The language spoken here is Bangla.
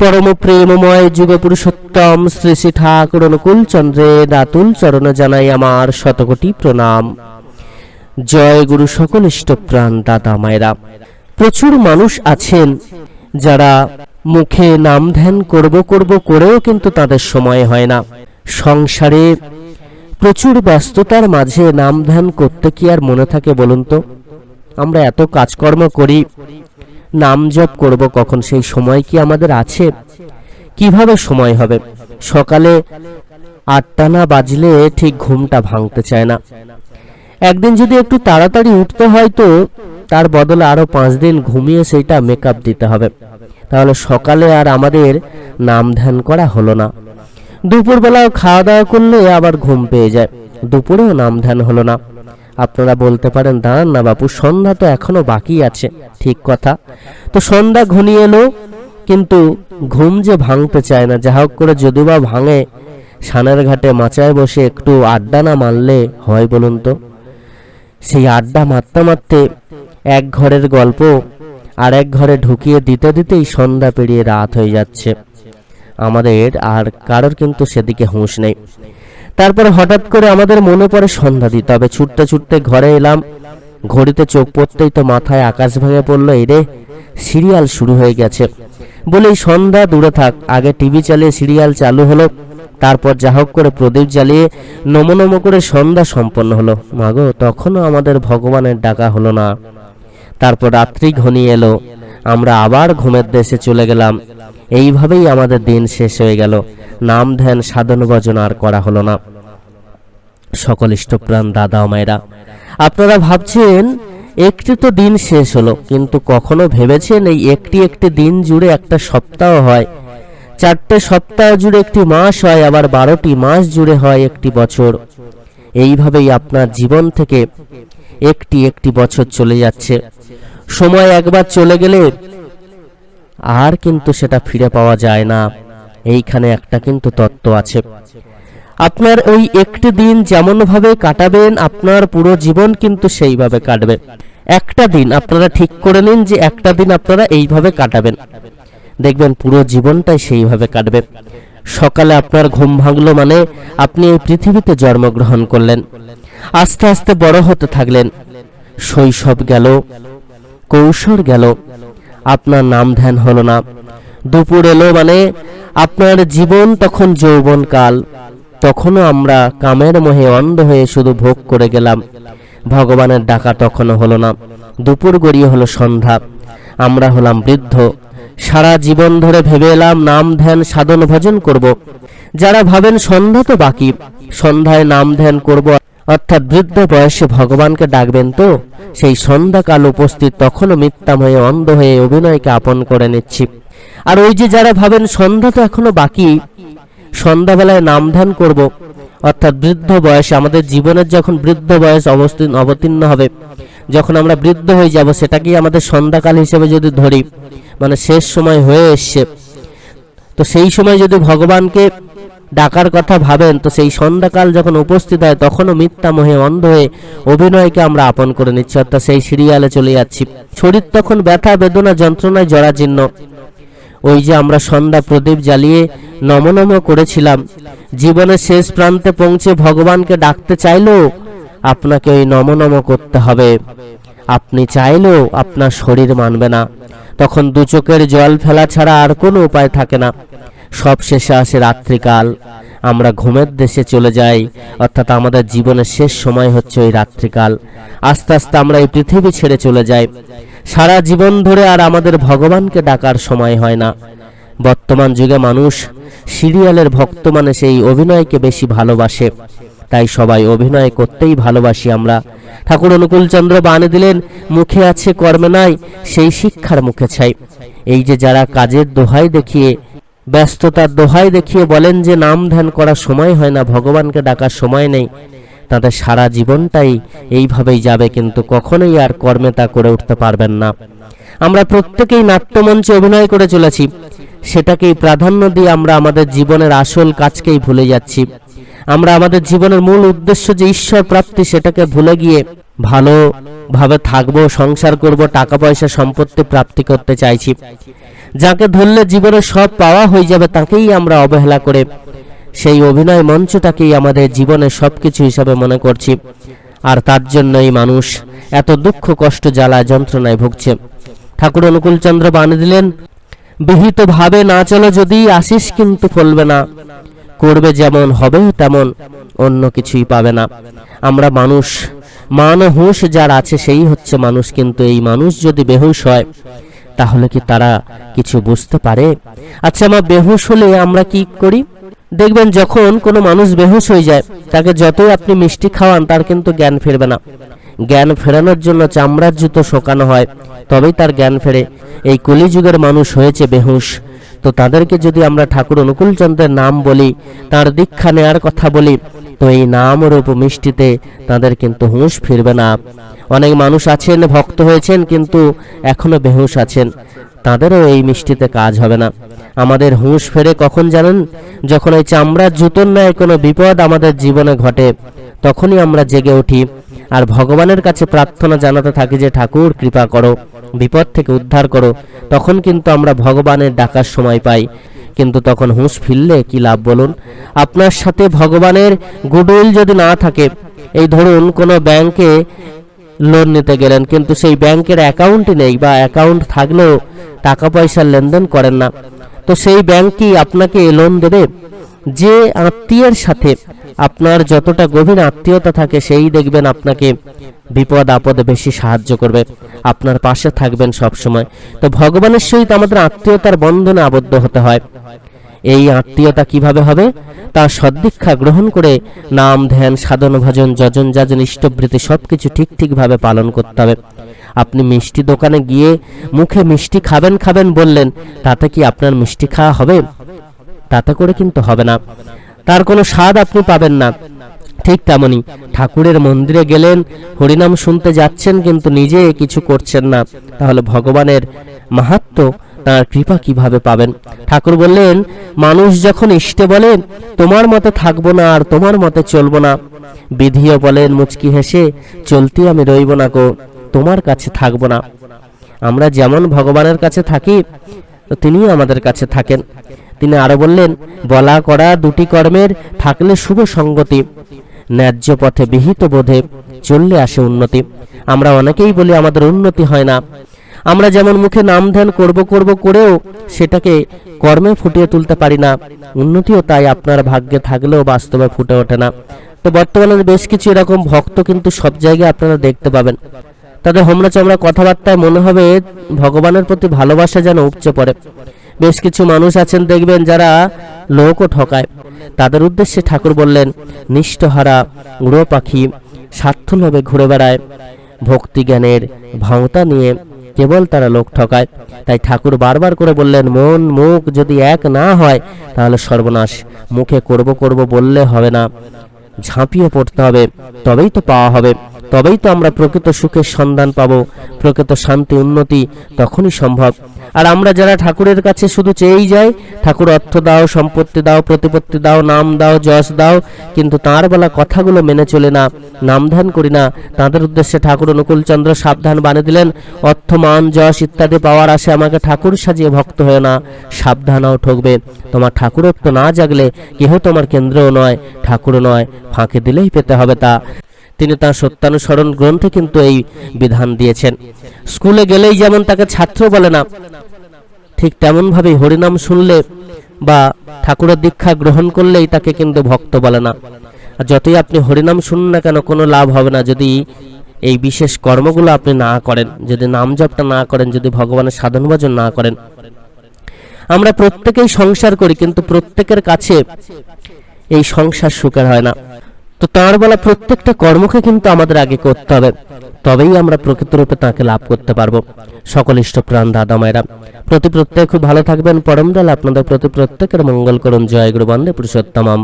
পরম প্রেমময় যুগ শ্রী শ্রী ঠাকুর অনুকূল চন্দ্রের দাতুল চরণ জানাই আমার শতকোটি প্রণাম। জয় গুরু সকল ইষ্টপ্রাণ দাদা মায়েরা। প্রচুর মানুষ আছেন যারা মুখে নাম ধ্যান করব করব করেও কিন্তু তাদের সময় হয় না। সংসারে প্রচুর ব্যস্ততার মাঝে নাম ধ্যান করতে কি আর মনে থাকে বলুন তো? আমরা এত কাজকর্ম করি নাম জপ করব কখন? সেই সময় কি আমাদের আছে? কীভাবে সময় হবে? সকালে আটটা না বাজলে ঠিক ঘুমটা ভাঙতে চায় না। একদিন যদি একটু তাড়াতাড়ি উঠতে হয় তো তার বদলে আরও পাঁচ দিন ঘুমিয়ে সেইটা মেকআপ দিতে হবে। তাহলে সকালে আর আমাদের নাম ধ্যান করা হলো না। দুপুরবেলাও খাওয়া দাওয়া করলে আবার ঘুম পেয়ে যায়। দুপুরেও নাম ধ্যান হলো না। আপনারা বলতে পারেন, দাঁড়ান না বাপু, সন্ধ্যা তো এখনও বাকি আছে। ঠিক কথা। তো সন্ধ্যা ঘনিয়ে এলো, কিন্তু ঘুম যে ভাঙতে চায় না। যা হোক করে যদি বা ভাঙে, সানের ঘাটে মাচায় বসে একটু আড্ডা না মারলে হয় বলুন তো? সেই আড্ডা মারতে মারতে এক ঘরের গল্প আর এক ঘরে ঢুকিয়ে দিতে দিতেই সন্ধ্যা পেরিয়ে রাত হয়ে যাচ্ছে। আমাদের আর কারোর কিন্তু সেদিকে হুঁশ নেই। তারপরে হঠাৎ করে আমাদের মনে পড়ে সন্ধ্যা দিতে হবে ছুটতে ছুটতে ঘরে এলাম। ঘড়িতে চোখ পড়তেই তো মাথায় আকাশ ভেঙে পড়ল এই রে সিরিয়াল শুরু হয়ে গেছে। বলে এই সন্ধ্যা দূরে থাক, আগে টিভি চালিয়ে সিরিয়াল চালু হলো, তারপর যা হোক করে প্রদীপ জ্বালিয়ে নম নম করে সন্ধ্যা সম্পন্ন হলো। মাগো, তখনও আমাদের ভগবানের ডাকা হলো না। তারপর রাত্রি ঘনিয়ে এলো, আমরা আবার ঘুমের দেশে চলে গেলাম। এইভাবেই আমাদের দিন শেষ হয়ে গেল। নাম ধ্যান, সাধন, ভজন আর করা হলো না। সকল ইষ্টপ্রাণ দাদা মায়েরা, আপনারা ভাবছেন, একটি তো দিন শেষ হলো, কিন্তু কখনো ভেবেছেন এই একটি একটি দিন জুড়ে একটা সপ্তাহ হয়? চারটে সপ্তাহ জুড়ে একটি মাস হয়, আবার বারোটি মাস জুড়ে হয় একটি বছর। এইভাবেই আপনার জীবন থেকে একটি একটি বছর চলে যাচ্ছে। সময় একবার চলে গেলে আর কিন্তু সেটা ফিরে পাওয়া যায় না। এইখানে একটা কিন্তু তত্ত্ব আছে। আপনার ওই একটি দিন যেমন ভাবে কাটাবেন, আপনার পুরো জীবন কিন্তু সেইভাবে কাটবে। একটা দিন আপনারা ঠিক করে নিন যে একটা দিন আপনারা এইভাবে কাটাবেন। দেখবেন পুরো জীবনটাই সেইভাবে কাটবে। সকালে আপনার ঘুম ভাঙলো মানে আপনি এই পৃথিবীতে জন্মগ্রহণ করলেন। আস্তে আস্তে বড় হতে থাকলেন। শৈশব গেল, কৌশল গেল। আপনার নাম ধ্যান হলো না। দুপুর এলো মানে আপনার জীবন তখন যৌবন কাল তখনও আমরা কামের মোহে অন্ধ হয়ে শুধু ভোগ করে গেলাম। ভগবানের ডাকা তখনও হলো না। দুপুর গড়িয়ে হলো সন্ধ্যা। আমরা হলাম বৃদ্ধ। সারা জীবন ধরে ভেবে এলাম নাম ধ্যান সাধন ভজন করব। যারা ভাবেন সন্ধ্যা তো বাকি, সন্ধ্যায় নাম ধ্যান করব। অর্থাৎ বৃদ্ধ বয়সে ভগবানকে ডাকবেন তো? সেই সন্ধ্যাকাল উপস্থিত তখনও মিথ্যাম হয়ে অন্ধ হয়ে অভিনয়কে আপন করে নিচ্ছি। আর ওই যে যারা ভাবেন সন্ধ্যা তো এখনও বাকি, সন্ধ্যাবেলায় নাম ধ্যান করব। অর্থাৎ বৃদ্ধ বয়সে, আমাদের জীবনের যখন বৃদ্ধ বয়স অবস্থিন অবতীর্ণ হবে, যখন আমরা বৃদ্ধ হয়ে যাব, সেটাকেই আমাদের সন্ধ্যাকাল হিসেবে যদি ধরি মানে শেষ সময় হয়ে এসছে। তো সেই সময় যদি ভগবানকে ডাকার কথা ভাবেন, তো সেই সন্ধ্যাকাল যখন উপস্থিত হয়, তখনও মিথ্যা মোহে অন্ধ হয়ে অভিনয়কে আমরা আপন করে নিচ্ছি। অর্থাৎ সেই সিরিয়ালে চলে যাচ্ছি। শরীর তখন ব্যথা, বেদনা, যন্ত্রণায় জরাজীর্ণ। ওই যে আমরা সন্ধ্যা প্রদীপ জ্বালিয়ে নমনম করেছিলাম। জীবনের শেষ প্রান্তে পৌঁছে ভগবানকে ডাকতে চাইলেও আপনাকে ওই নমনম করতে হবে। আপনি চাইলেও আপনার শরীর মানবে না। তখন দু চোখের জল ফেলা ছাড়া আর কোনো উপায় থাকে না। সব শেষে আসে রাত্রিকাল। আমরা ঘুমের দেশে চলে যাই, অর্থাৎ আমাদের জীবনের শেষ সময় হচ্ছে ওই রাত্রিকাল। আস্তে আস্তে আমরা এই পৃথিবী ছেড়ে চলে যাই। সারা জীবন ধরে আর আমাদের ভগবানকে ডাকার সময় হয় না। বর্তমান যুগে মানুষ সিরিয়ালের ভক্ত মানে সেই অভিনয়কে বেশি ভালোবাসে। তাই সবাই অভিনয় করতেই ভালোবাসি আমরা। ঠাকুর অনুকূল চন্দ্র বানিয়ে দিলেন, মুখে আছে কর্মে নাই, সেই শিক্ষার মুখে চাই এই যে যারা কাজের দোহাই দেখিয়ে, ব্যস্ততার দোহাই দেখিয়ে বলেন যে নাম ধ্যান করার সময় হয় না, ভগবানকে ডাকার সময় নেই। তাদের সারা জীবনটাই এইভাবেই যাবে, কিন্তু কখনোই আর কর্মে তা করে উঠতে পারবেন না। আমরা প্রত্যেকেই নাট্যমঞ্চে অভিনয় করে চলেছি। সেটাকেই প্রাধান্য দিয়ে আমরা আমাদের জীবনের আসল কাজকেই ভুলে যাচ্ছি। আমরা আমাদের জীবনের মূল উদ্দেশ্য যে ঈশ্বর প্রাপ্তি, সেটাকে ভুলে গিয়ে ভালো ভাবে থাকব, সংসার করব টাকা পয়সা সম্পত্তি প্রাপ্তি করতে চাইছি। যাকে ধরলে জীবনে সব পাওয়া হয়ে যাবে, তাকেই আমরা অবহেলা করে সেই অভিনয় মঞ্চটাকেই আমাদের জীবনের সব কিছু হিসাবে মনে করছি। আর তার জন্যই মানুষ এত দুঃখ, কষ্ট, জ্বালা, যন্ত্রণায় ভুগছে। ঠাকুর অনুকূলচন্দ্র বানিয়ে দিলেন, বিহিত ভাবে না চলো যদি আসিস কিন্তু ফলবে না। করবে যেমন হবে, তেমন অন্য কিছুই পাবে না। আমরা মানুষ, মান হুঁশ যার আছে সেই হচ্ছে মানুষ, কিন্তু এই মানুষ যদি বেহুশ হয়, তাহলে কি তারা কিছু বুঝতে পারে? আচ্ছা আমার বেহুশ হলে আমরা কি করি? দেখবেন যখন কোনো মানুষ বেহুশ হয়ে যায়, তাকে যতই আপনি মিষ্টি খাওয়ান, তার কিন্তু জ্ঞান ফিরবে না। জ্ঞান ফেরানোর জন্য চামড়ার জুতো শোকানো হয়, তবেই তার জ্ঞান ফেরে। এই কলিযুগের মানুষ হয়েছে বেহুশ। তো তাদেরকে যদি আমরা ঠাকুর অনুকূলচন্দ্রের নাম বলি, তার দীক্ষা নেয়ার কথা বলি, তো এই নাম রূপ মিষ্টিতে তাদের কিন্তু হুঁশ ফিরবে না। অনেক মানুষ আছেন, ভক্ত হয়েছেন, কিন্তু এখনও বেহুশ আছেন। তাদেরও এই মিষ্টিতে কাজ হবে না। আমাদের হুঁশ ফেরে কখন জানেন? যখন ওই চামড়ার জুতোর ন্যায় কোনো বিপদ আমাদের জীবনে ঘটে, তখনই আমরা জেগে উঠি আর ভগবানের কাছে প্রার্থনা জানাতে থাকি যে, ঠাকুর, কৃপা করো, বিপদ থেকে উদ্ধার করো। তখন কিন্তু আমরা ভগবানের ডাকার সময় পাই। কিন্তু তখন হুঁশ ফিরলে কি লাভ বলুন? আপনার সাথে ভগবানের গুডউইল যদি না থাকে, এই ধরুন কোনো ব্যাংকে লোন নিতে গেলেন, কিন্তু সেই ব্যাংকের অ্যাকাউন্টই নেই বা অ্যাকাউন্ট থাকলেও টাকা পয়সার লেনদেন করেন না। তো সেই ব্যাংক কি আপনাকে লোন দেবে? যে আত্মীয়ের সাথে আপনার যতটা গভীর আত্মীয়তা থাকে, সেই দেখবেন আপনাকে বিপদ আপদে বেশি সাহায্য করবে। আপনার পাশে থাকবেন সব সময় তো ভগবানের সহিত আমাদের আত্মীয়তার বন্ধনে আবদ্ধ হতে হয়। এই আত্মীয়তা কীভাবে হবে? তার সদ্দীক্ষা গ্রহণ করে নাম, ধ্যান, সাধন, ভজন, যজন যাজন ইষ্টবৃত্তি সব কিছু ঠিক ঠিকভাবে পালন করতে হবে। আপনি মিষ্টি দোকানে গিয়ে মুখে মিষ্টি খাবেন খাবেন বললেন, তাতে কি আপনার মিষ্টি খাওয়া হবে? তাতে করে কিন্তু হবে না। তার কোনো স্বাদ আপনি পাবেন না। ঠিক তেমনি ঠাকুরের মন্দিরে গেলেন, হরিনাম শুনতে যাচ্ছেন কিন্তু নিজে কিছু করছেন না। তাহলে ভগবানের মাহাত্ম তার কৃপা কীভাবে পাবেন? ঠাকুর বললেন, মানুষ যখন ইষ্টে বলে, তোমার মতে থাকব না আর তোমার মতে চলবো না। বিধিও বলেন, মুচকি হেসে, চলতি আমি রইব না গো, তোমার কাছে থাকব না। আমরা যেমন ভগবানের কাছে থাকি তিনিও আমাদের কাছে থাকেন। তিনি আরও বললেন, বলা করা দুটি কর্মের থাকলে শুভ সঙ্গতি, ন্যায্য পথে বিহিত বোধে চললে আসে উন্নতি। আমরা অনেকেই বলি, আমাদের উন্নতি হয় না। আমরা যেমন মুখে নাম ধ্যান করব করব করেও সেটাকে কর্মে ফুটিয়ে তুলতে পারি না। উন্নতিও তাই আপনার ভাগ্যে থাকলেও বাস্তবে ফুটে ওঠে না। তো বর্তমানে বেশ কিছু এরকম ভক্ত কিন্তু সব জায়গায় আপনারা দেখতে পাবেন। তাদের হোমরা চমড়া কথাবার্তায় মনে হবে ভগবানের প্রতি ভালোবাসা যেন উপচে পড়ে। বেশ কিছু মানুষ আছেন দেখবেন যারা লোকও ঠকায়। তাদের উদ্দেশ্যে ঠাকুর বললেন, নিষ্ঠহারা উড়ো পাখি স্বার্থ ঘুরে বেড়ায়। ভক্তি জ্ঞানের ভাওতা নিয়ে কেবল তারা লোক ঠকায়। তাই ঠাকুর বারবার করে বললেন, মন, মুখ যদি এক না হয়, তাহলে সর্বনাশ। মুখে করব করব বললে হবে না। ঝাঁপিয়ে পড়তে হবে, তবেই তো পাওয়া হবে। তবেই তো আমরা প্রকৃত সুখের সন্ধান পাব, প্রকৃত শান্তি, উন্নতি তখনই সম্ভব। আর আমরা যারা ঠাকুরের কাছে শুধু চেয়েই যাই, ঠাকুর অর্থ দাও, সম্পত্তি দাও, প্রতিপত্তি দাও, নাম দাও, যশ দাও, কিন্তু তাঁর বলা কথাগুলো মেনে চলে না, নাম ধ্যান করি না। তাদের উদ্দেশ্যে ঠাকুর অনুকূলচন্দ্র সাবধান বানিয়ে দিলেন, অর্থ, মান, যশ ইত্যাদি পাওয়ার আসে আমাকে ঠাকুর সাজিয়ে ভক্ত হয়ে না, সাবধানাও ঠকবে। তোমার ঠাকুরত্ব না জাগলে কেহ তোমার কেন্দ্রও নয় ঠাকুরও নয়, ফাঁকে দিলেই পেতে হবে তা। তিনি তার সত্যানুসরণ গ্রন্থে কিন্তু এই বিধান দিয়েছেন। স্কুলে গেলেই যেমন তাকে ছাত্র বলে না, ঠিক তেমনভাবেই হরিনাম শুনলে বা ঠাকুরের দীক্ষা গ্রহণ করলেই তাকে কিন্তু ভক্ত বলে না। আর যতই আপনি হরিনাম শুনুন না কেন, কোনো লাভ হবে না যদি এই বিশেষ কর্মগুলো আপনি না করেন, যদি নাম জপটা না করেন, যদি ভগবানের সাধন ভজন না করেন। আমরা প্রত্যেকেই সংসার করি, কিন্তু প্রত্যেকের কাছে এই সংসার সুখের হয় না। তো তাঁর বলা প্রত্যেকটা কর্মকে কিন্তু আমাদের আগে করতে হবে। তবেই আমরা প্রকৃতরূপে তাকে লাভ করতে পারব। সকল ইষ্টপ্রাণ দাদা মায়েরা, প্রতি প্রত্যেক খুব ভালো থাকবেন। পরম দল আপনাদের প্রতি প্রত্যেকের মঙ্গল করুন। জয় গুরু বন্দে পুরুষোত্তমম।